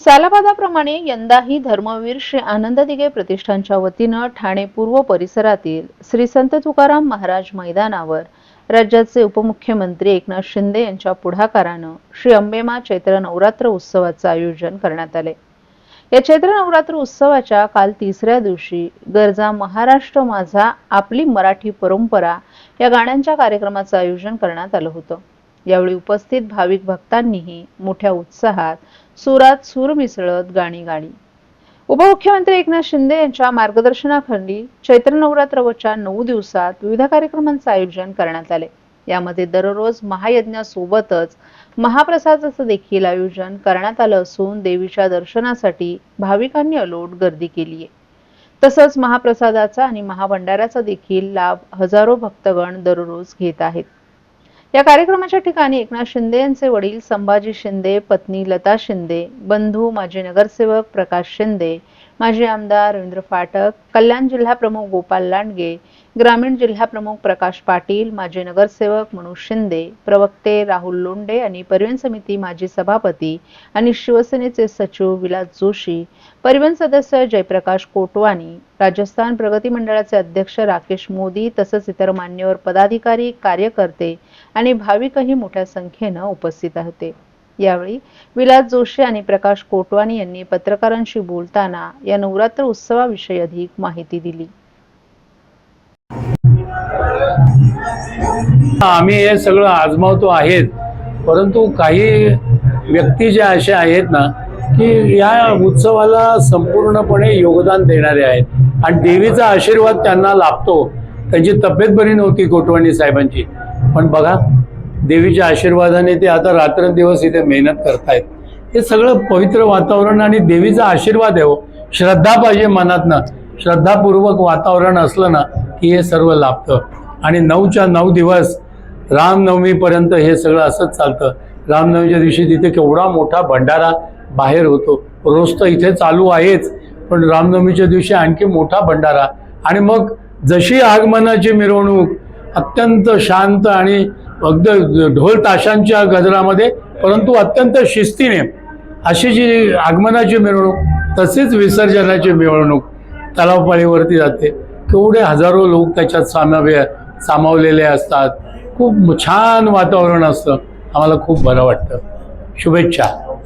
सालाबादाप्रमाणे यंदाही धर्मवीर श्री आनंद दिघे प्रतिष्ठानच्या वतीनं ठाणे पूर्व परिसरातील श्री संत तुकाराम महाराज मैदानावर राज्याचे उपमुख्यमंत्री एकनाथ शिंदे यांच्या पुढाकारानं श्री अंबेमा चैत्र नवरात्र उत्सवाचं आयोजन करण्यात आले. या चैत्र नवरात्र उत्सवाच्या काल तिसऱ्या दिवशी गरजा महाराष्ट्र माझा आपली मराठी परंपरा या गाण्यांच्या कार्यक्रमाचं आयोजन करण्यात आलं होतं. यावेळी उपस्थित भाविक भक्तांनीही मोठ्या उत्साहात सुरात सूर मिसळत गाणी गाणी. उपमुख्यमंत्री एकनाथ शिंदे यांच्या मार्गदर्शनाखाली चैत्र नवरात्रवच्या नऊ दिवसात विविध कार्यक्रमांचं आयोजन करण्यात आले. यामध्ये दररोज महायज्ञासोबतच महाप्रसादाचं देखील आयोजन करण्यात आलं असून देवीच्या दर्शनासाठी भाविकांनी अलोट गर्दी केली आहे. तसंच महाप्रसादाचा आणि महाभंडाऱ्याचा देखील लाभ हजारो भक्तगण दररोज घेत आहेत. या कार्यक्रमाच्या ठिकाणी एकनाथ शिंदे यांचे वडील संभाजी शिंदे पत्नी लता शिंदे बंधू माजी नगरसेवक प्रकाश शिंदे माजी आमदार रवींद्र फाटक कल्याण जिल्हा प्रमुख गोपाल लांडगे ग्रामीण जिल्हाप्रमुख प्रकाश पाटील माजी नगरसेवक मनोज शिंदे प्रवक्ते राहुल लोंडे आणि परिवहन समिती माजी सभापती आणि शिवसेनेचे सचिव विलास जोशी परिवहन सदस्य जयप्रकाश कोटवानी राजस्थान प्रगती मंडळाचे अध्यक्ष राकेश मोदी तसंच इतर मान्यवर पदाधिकारी कार्यकर्ते आणि भाविकही मोठ्या संख्येनं उपस्थित होते. यावेळी विलास जोशी आणि प्रकाश कोटवानी यांनी पत्रकारांशी बोलताना या नवरात्र उत्सवाविषयी अधिक माहिती दिली. आम्ही हे सगळं आजमावतो आहेत परंतु काही व्यक्ती ज्या अशा आहेत ना की या उत्सवाला संपूर्णपणे योगदान देणारे आहेत. आणि देवीचा आशीर्वाद त्यांना लाभतो. त्यांची तब्येत बरी नव्हती कोटवाणी साहेबांची. पण बघा देवीच्या आशीर्वादाने ते आता रात्रंदिवस इथे मेहनत करतायत. हे सगळं पवित्र वातावरण आणि देवीचा आशीर्वाद आहे हो. श्रद्धा पाहिजे मनातनं. श्रद्धापूर्वक वातावरण असलं ना की हे सर्व लाभतं. आणि नऊच्या नऊ दिवस रामनवमीपर्यंत हे सगळं असंच चालतं. रामनवमीच्या दिवशी तिथे केवढा मोठा भंडारा बाहेर होतो. रोज तर इथे चालू आहेच पण रामनवमीच्या दिवशी आणखी मोठा भंडारा. आणि मग जशी आगमनाची मिरवणूक अत्यंत शांत आणि अगदी ढोल ताशांच्या गजरामध्ये परंतु अत्यंत शिस्तीने अशी जी आगमनाची मिरवणूक तसेच विसर्जनाची मिरवणूक तलावपाळीवरती जाते. केवढे हजारो लोक त्याच्यात सामावे सामावलेले असतात. खूप छान वातावरण असतं. आम्हाला खूप बरं वाटतं. शुभेच्छा.